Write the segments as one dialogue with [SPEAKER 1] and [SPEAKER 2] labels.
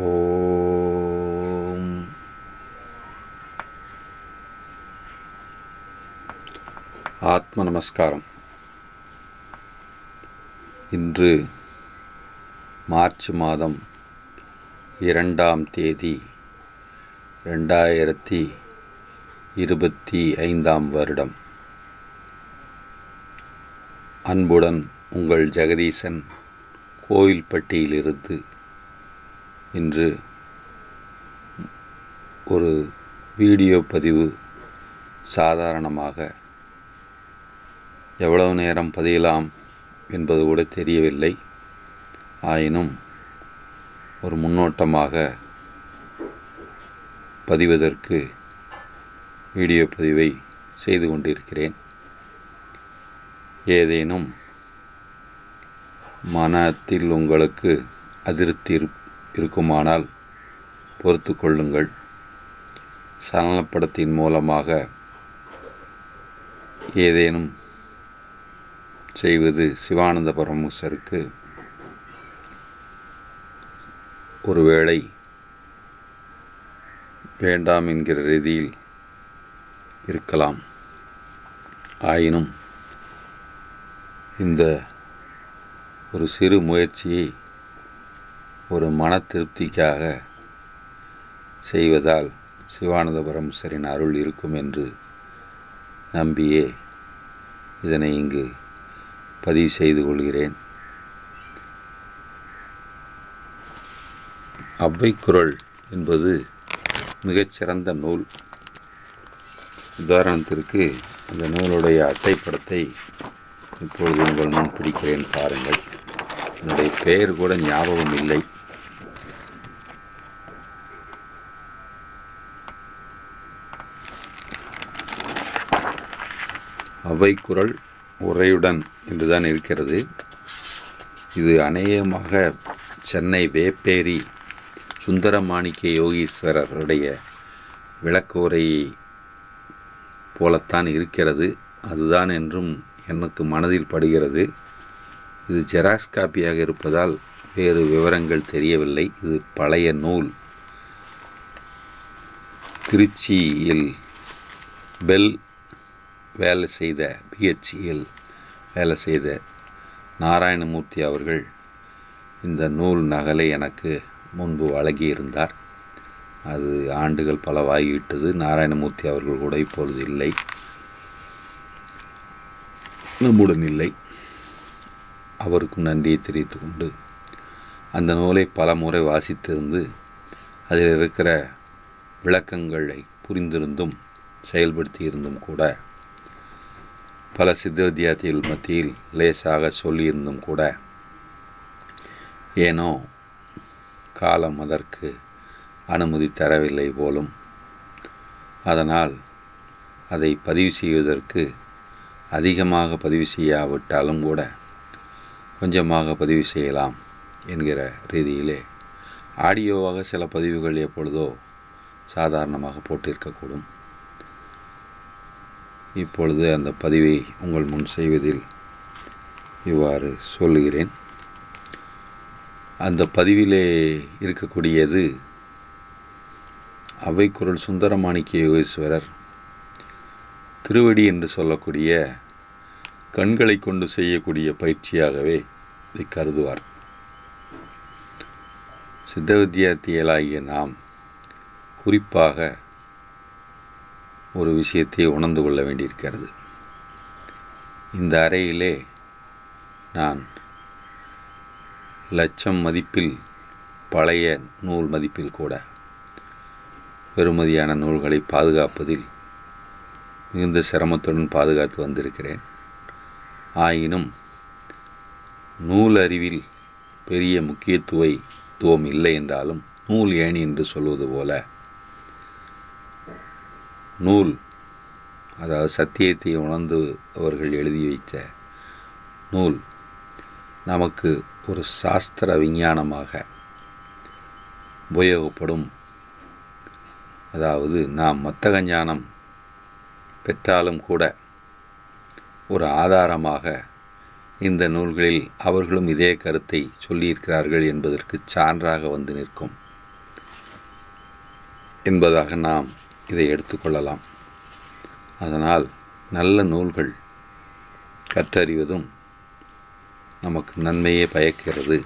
[SPEAKER 1] ஓம். ஆத்ம நமஸ்காரம். இன்று மார்ச் மாதம் இரண்டாம் தேதி ரெண்டாயிரத்தி இருபத்தி ஐந்தாம் வருடம். அன்புடன் உங்கள் ஜெகதீசன் கோயில்பட்டியிலிருந்து இன்று ஒரு வீடியோ பதிவு சாதாரணமாக எவ்வளவு நேரம் பதியலாம் என்பது கூட தெரியவில்லை. ஆயினும் ஒரு முன்னோட்டமாக பதிவதற்கு வீடியோ பதிவை செய்து கொண்டிருக்கிறேன். ஏதேனும் மனத்தில் உங்களுக்கு அதிருப்தி இருக்குமானால் பொறுத்து கொள்ளுங்கள். சலனப்படத்தின் மூலமாக ஏதேனும் செய்வது சிவானந்த பரமசருக்கு ஒருவேளை வேண்டாம் என்கிற ரீதியில் இருக்கலாம். ஆயினும் இந்த ஒரு சிறு முயற்சியை ஒரு மன திருப்திக்காக செய்வதால் சிவானந்தபுரம் சரின் அருள் இருக்கும் என்று நம்பியே இதனை இங்கு பதிவு செய்து கொள்கிறேன். அவ்வைக்குரல் என்பது மிகச்சிறந்த நூல். உதாரணத்திற்கு அந்த நூலுடைய அட்டைப்படத்தை இப்பொழுது உங்கள் முன் பிடிக்கிறேன் பாருங்கள். என்னுடைய பெயர் கூட ஞாபகம் இல்லை அவைக்குரல் உரையுடன் என்றுதான் இருக்கிறது. இது அநேகமாக சென்னை வேப்பேரி சுந்தரமாணிக்க யோகீஸ்வரருடைய விளக்குரை போலத்தான் இருக்கிறது. அதுதான் என்றும் எனக்கு மனதில் படுகிறது. இது ஜெராக்ஸ் காப்பியாக இருப்பதால் வேறு விவரங்கள் தெரியவில்லை. இது பழைய நூல். திருச்சியில் பெல் வேலை செய்த பிஹெச்சியில் வேலை செய்த நாராயணமூர்த்தி அவர்கள் இந்த நூல் நகலை எனக்கு முன்பு வழங்கியிருந்தார். அது ஆண்டுகள் பலவாகிவிட்டது. நாராயணமூர்த்தி அவர்கள் கூட இப்பொழுது இல்லை. நம்முடன் இல்லை. அவருக்கும் நன்றியை தெரிவித்து கொண்டு அந்த நூலை பல முறை வாசித்திருந்து அதில் இருக்கிற விளக்கங்களை புரிந்திருந்தும் செயல்படுத்தியிருந்தும் கூட பல சித்த வித்தியார்த்திகள் மத்தியில் லேசாக சொல்லியிருந்தும் கூட ஏனோ காலம் அதற்கு அனுமதி தரவில்லை போலும் அதனால் அதை பதிவு செய்வதற்கு அதிகமாக பதிவு செய்யாவிட்டாலும் கூட கொஞ்சமாக பதிவு செய்யலாம் என்கிற ரீதியிலே ஆடியோவாக சில பதிவுகள் எப்பொழுதோ சாதாரணமாக போட்டிருக்கக்கூடும். இப்பொழுது அந்த பதிவை உங்கள் முன் செய்வதில் இவ்வாறு சொல்லுகிறேன். அந்த பதிவிலே இருக்கக்கூடியது அவைக்குரல் சுந்தரமாணிக்க யோகேஸ்வரர் திருவடி என்று சொல்லக்கூடிய கண்களை கொண்டு செய்யக்கூடிய பயிற்சியாகவே இதை கருதுவார். சித்த வித்தியார்த்திகளாகிய நாம் குறிப்பாக ஒரு விஷயத்தை உணர்ந்து கொள்ள வேண்டியிருக்கிறது. இந்த அறையிலே நான் லட்சம் மதிப்பில் பழைய நூல் மதிப்பில் கூட பெறுமதியான நூல்களை பாதுகாப்பதில் மிகுந்த சிரமத்துடன் பாதுகாத்து வந்திருக்கிறேன். ஆயினும் நூல் அறிவில் பெரிய முக்கியத்துவத்துவம் இல்லை என்றாலும் நூல் ஏணி என்று சொல்வது போல நூல் அதாவது சத்தியத்தை உணர்ந்து அவர்கள் எழுதி வைத்த நூல் நமக்கு ஒரு சாஸ்திர விஞ்ஞானமாக உபயோகப்படும். அதாவது நாம் மத்தக ஞானம் பெற்றாலும் கூட ஒரு ஆதாரமாக இந்த நூல்களில் அவர்களும் இதே கருத்தை சொல்லியிருக்கிறார்கள் என்பதற்கு சான்றாக வந்து நிற்கும் என்பதாக நாம் இதை எடுத்துக்கொள்ளலாம். அதனால் நல்ல நூல்கள் கற்றறிவதும் நமக்கு நன்மையே பயக்கிறது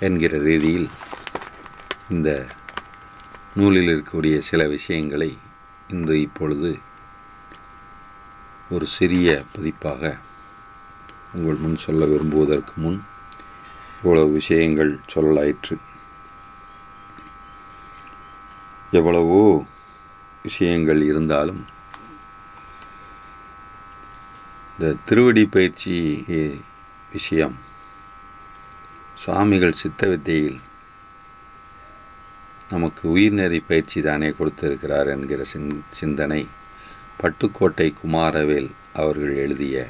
[SPEAKER 1] என்கிற ரீதியில் இந்த நூலில் இருக்கக்கூடிய சில விஷயங்களை இன்று இப்பொழுது ஒரு சிறிய பதிப்பாக உங்கள் முன் சொல்ல விரும்புவதற்கு முன் இவ்வளவு விஷயங்கள் சொல்லலாயிற்று. எவ்வளவோ விஷயங்கள் இருந்தாலும் இந்த திருவடி பயிற்சி விஷயம் சுவாமிகள் சித்த வித்தையில் நமக்கு உயிர்நெறி பயிற்சி தானே கொடுத்திருக்கிறார் என்கிற சிந் சிந்தனை பட்டுக்கோட்டை குமாரவேல் அவர்கள் எழுதிய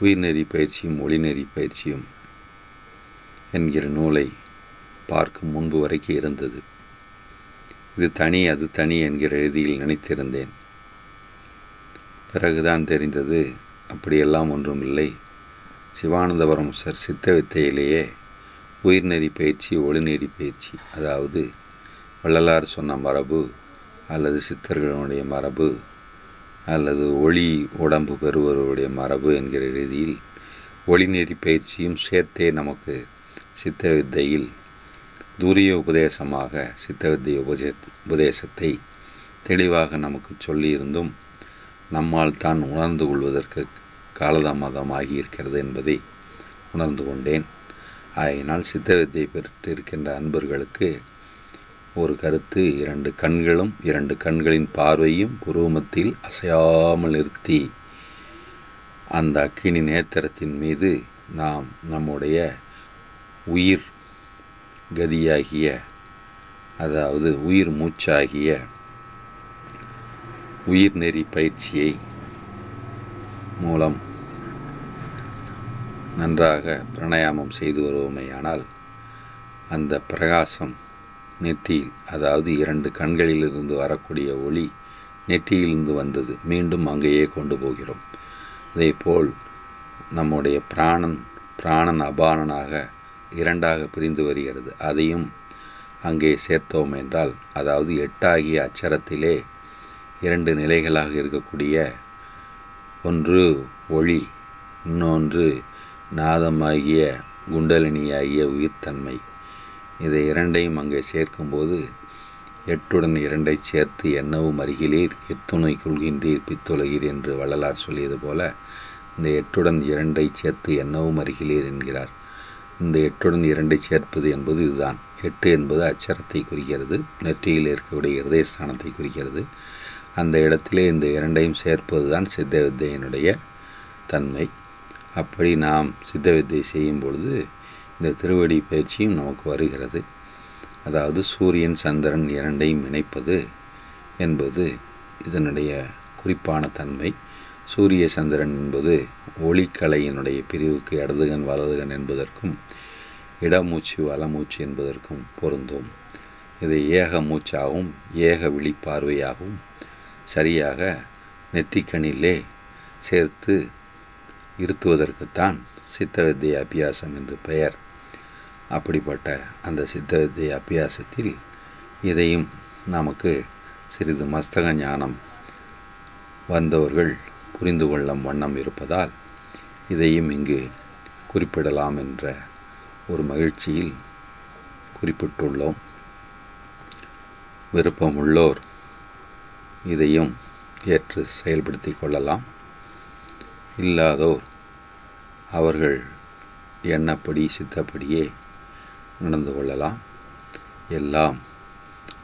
[SPEAKER 1] உயிர்நெறி பயிற்சியும் ஒளிநெறி பயிற்சியும் என்கிற நூலை பார்க்கும் முன்பு வரைக்கும் இருந்தது. இது தனி அது தனி என்கிற எழுதியில் நினைத்திருந்தேன். பிறகுதான் தெரிந்தது அப்படியெல்லாம் ஒன்றும் இல்லை சிவானந்தபுரம் சார் சித்த வித்தையிலேயே உயிர்நெறி பயிற்சி ஒளிநெறி பயிற்சி அதாவது வள்ளலார் சொன்ன மரபு அல்லது சித்தர்களுடைய மரபு அல்லது ஒளி உடம்பு பெறுவருடைய மரபு என்கிற ரீதியில் ஒளிநெறி பயிற்சியும் சேர்த்தே நமக்கு சித்த வித்தையில் துரிய உபதேசமாக சித்த வித்தை உபதே உபதேசத்தை தெளிவாக நமக்கு சொல்லியிருந்தும் நம்மால் தான் உணர்ந்து கொள்வதற்கு காலதாமதமாகி இருக்கிறது என்பதை உணர்ந்து கொண்டேன். ஆகையினால் சித்தவித்தை பெற்றிருக்கின்ற அன்பர்களுக்கு ஒரு கருத்து இரண்டு கண்களும் இரண்டு கண்களின் பார்வையும் உருவமத்தில் அசையாமல் நிறுத்தி அந்த அக்கினி நேத்திரத்தின் மீது நாம் நம்முடைய உயிர் கதியாகிய அதாவது உயிர் மூச்சாகிய உயிர் நெறி பயிற்சியை மூலம் நன்றாக பிரணயாமம் செய்து வருவோமேயானால் அந்த பிரகாசம் நெற்றியில் அதாவது இரண்டு கண்களிலிருந்து வரக்கூடிய ஒளி நெற்றியிலிருந்து வந்தது. மீண்டும் அங்கேயே கொண்டு போகிறோம். அதேபோல் நம்முடைய பிராணன் பிராணன் அபானனாக இரண்டாக பிரிந்து வருகிறது. அதையும் அங்கே சேர்த்தோம் என்றால் அதாவது எட்டாகிய அச்சரத்திலே இரண்டு நிலைகளாக இருக்கக்கூடிய ஒன்று ஒளி இன்னொன்று நாதமாகிய குண்டலினியாகிய உயிர்த்தன்மை. இதை இரண்டையும் அங்கே சேர்க்கும்போது எட்டுடன் இரண்டை சேர்த்து என்னவும் அருகிலீர் எத்துணை கொள்கின்றீர் பித்துலகீர் என்று வள்ளலார் சொல்லியது போல இந்த எட்டுடன் இரண்டை சேர்த்து என்னவும் அருகிலீர் என்கிறார். இந்த எட்டுடன் இரண்டை சேர்ப்பது என்பது இதுதான். எட்டு என்பது அச்சரத்தை குறிக்கிறது. நெற்றியில் இருக்கக்கூடிய இருதயஸ்தானத்தை குறிக்கிறது. அந்த இடத்திலே இந்த இரண்டையும் சேர்ப்பது தான் சித்த வித்தையினுடைய தன்மை. அப்படி நாம் சித்த வித்தை செய்யும் பொழுது இந்த திருவடி பயிற்சியும் நமக்கு வருகிறது. அதாவது சூரியன் சந்திரன் இரண்டையும் இணைப்பது என்பது இதனுடைய குறிப்பான தன்மை. சூரிய சந்திரன் என்பது ஒளிக்கலையினுடைய பிரிவுக்கு இடதுகன் வலதுகன் என்பதற்கும் இடமூச்சு வலமூச்சு என்பதற்கும் பொருந்தும். இது ஏக மூச்சாகவும் ஏக விழிப்பார்வையாகவும் சரியாக நெற்றிக்கணிலே சேர்த்து இருத்துவதற்குத்தான் சித்த வித்தை அபியாசம் என்று பெயர். அப்படிப்பட்ட அந்த சித்த வித்தை அபியாசத்தில் இதையும் நமக்கு சிறிது மஸ்தக ஞானம் வந்தவர்கள் புரிந்து கொள்ளும் வண்ணம் இருப்பதால் இதையும் இங்கு குறிப்பிடலாம் என்ற ஒரு மகிழ்ச்சியில் குறிப்பிட்டுள்ளோம். விருப்பம் உள்ளோர் இதையும் ஏற்று செயல்படுத்தி கொள்ளலாம். இல்லாதோர் அவர்கள் எண்ணப்படி சித்தப்படியே நடந்து கொள்ளலாம். எல்லாம்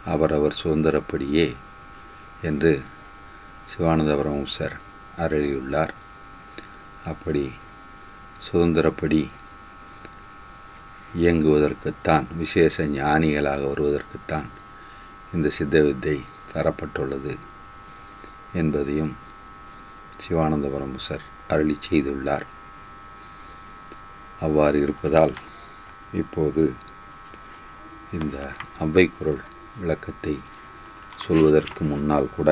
[SPEAKER 1] அவரவர் சுதந்திரப்படியே என்று சிவானந்தபுரம் சார் அருளியுள்ளார். அப்படி சுதந்திரப்படி இயங்குவதற்குத்தான் விசேஷ ஞானிகளாக வருவதற்குத்தான் இந்த சித்த வித்தை தரப்பட்டுள்ளது என்பதையும் சிவானந்தபுரம் சார் அருளி செய்துள்ளார். அவ்வாறு இருப்பதால் இப்போது இந்த அவ்வைக்குரல் விளக்கத்தை சொல்வதற்கு முன்னால் கூட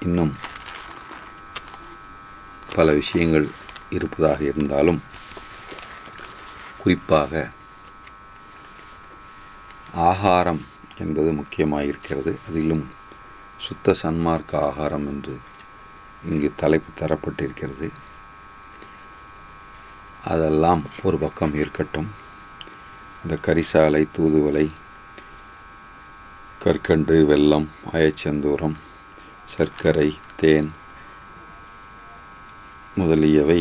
[SPEAKER 1] இன்னும் பல விஷயங்கள் இருப்பதாக இருந்தாலும் குறிப்பாக ஆகாரம் என்பது முக்கியமாக இருக்கிறது அதிலும் சுத்த சன்மார்க்க ஆகாரம் என்று இங்கு தலைப்பு தரப்பட்டிருக்கிறது. அதெல்லாம் ஒரு பக்கம் இருக்கட்டும். இந்த கரிசாலை தூதுவலை கற்கண்டு வெல்லம் அயச்சந்தூரம் சர்க்கரை தேன் முதலியவை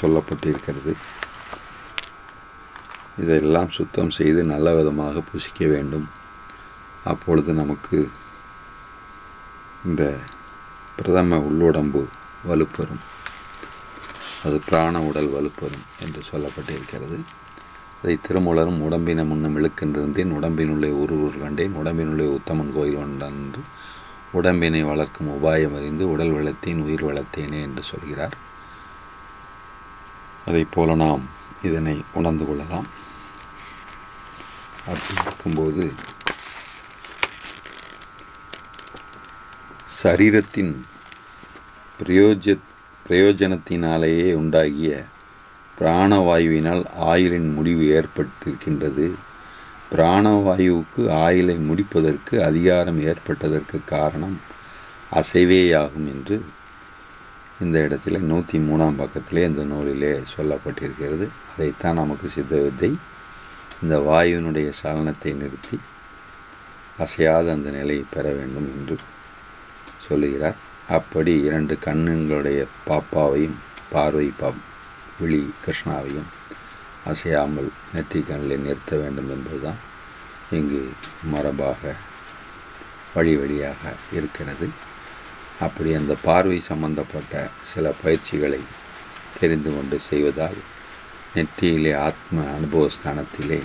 [SPEAKER 1] சொல்லப்பட்டிருக்கிறது. இதெல்லாம் சுத்தம் செய்து நல்ல விதமாக புசிக்க வேண்டும். அப்பொழுது நமக்கு இந்த பிரதம உள்ளுடம்பு வலுப்பெறும். அது பிராண உடல் வலுப்பெறும் என்று சொல்லப்பட்டிருக்கிறது. அதை திருமூலரும் உடம்பின முன்னம் இழுக்கின்றிருந்தேன். உடம்பினுள்ளே ஊரூர் கண்டேன். உடம்பினுள்ளே உத்தமன் கோயில் கொண்டான் என்று உடம்பினை வளர்க்கும் உபாயம் அறிந்து உடல் வளர்த்தேன் உயிர் வளர்த்தேனே என்று சொல்கிறார். அதை போல நாம் இதனை உணர்ந்து கொள்ளலாம். அப்படி இருக்கும்போது சரீரத்தின் பிரயோஜ பிரயோஜனத்தினாலேயே உண்டாகிய பிராணவாயுவினால் ஆயுளின் முடிவு ஏற்பட்டிருக்கின்றது. பிராணவாயுவுக்கு ஆயுளை முடிப்பதற்கு அதிகாரம் ஏற்பட்டதற்கு காரணம் அசைவேயாகும் என்று இந்த இடத்துல நூற்றி மூணாம் பக்கத்திலே இந்த நூலிலே சொல்லப்பட்டிருக்கிறது. அதைத்தான் நமக்கு சித்த வித்தை இந்த வாயுவினுடைய சலனத்தை நிறுத்தி அசையாத அந்த நிலையை பெற வேண்டும் என்று சொல்லுகிறார். அப்படி இரண்டு கண்ணுங்களுடைய பாப்பாவையும் பார்வை பா விழி கிருஷ்ணாவையும் அசையாமல் நெற்றி நிறுத்த வேண்டும் என்பதுதான் இங்கு மரபாக வழி வழியாக இருக்கிறது. அப்படி அந்த பார்வை சம்பந்தப்பட்ட சில பயிற்சிகளை தெரிந்து கொண்டு செய்வதால் நெற்றியிலே ஆத்ம அனுபவஸ்தானத்திலே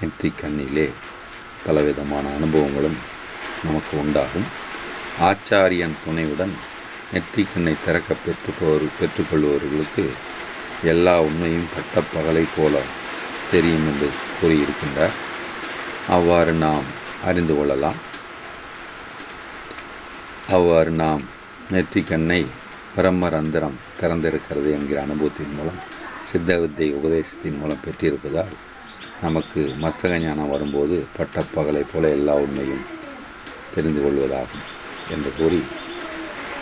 [SPEAKER 1] நெற்றி கண்ணிலே பலவிதமான அனுபவங்களும் நமக்கு உண்டாகும். ஆச்சாரியன் துணையுடன் நெற்றிக்கண்ணை திறக்க பெற்றுப்போர் பெற்றுக்கொள்பவர்களுக்கு எல்லா உண்மையும் பட்டப்பகலை போல தெரியும் என்று கூறியிருக்கின்றார். அவ்வாறு நாம் அறிந்து கொள்ளலாம். அவ்வாறு நாம் நெற்றி கண்ணை பிரம்மரந்திரம் திறந்திருக்கிறது என்கிற அனுபவத்தின் மூலம் சித்த வித்தை உபதேசத்தின் மூலம் பெற்றிருப்பதால் நமக்கு மஸ்தக ஞானம் வரும்போது பட்டப்பகலை போல எல்லா உண்மையும் தெரிந்து கொள்வதாகும் என்று கூறி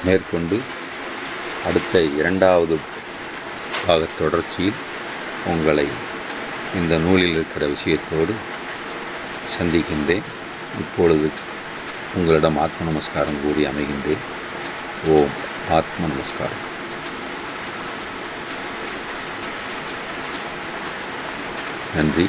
[SPEAKER 1] மேற்கொண்டு அடுத்த இரண்டாவது பாக தொடர்ச்சியில் உங்களை இந்த நூலில் இருக்கிற விஷயத்தோடு சந்திக்கின்றேன். இப்பொழுது உங்களிடம் ஆத்ம நமஸ்காரம் கூறி அமைகின்றேன். ஓம் ஆத்ம நமஸ்காரம். நன்றி.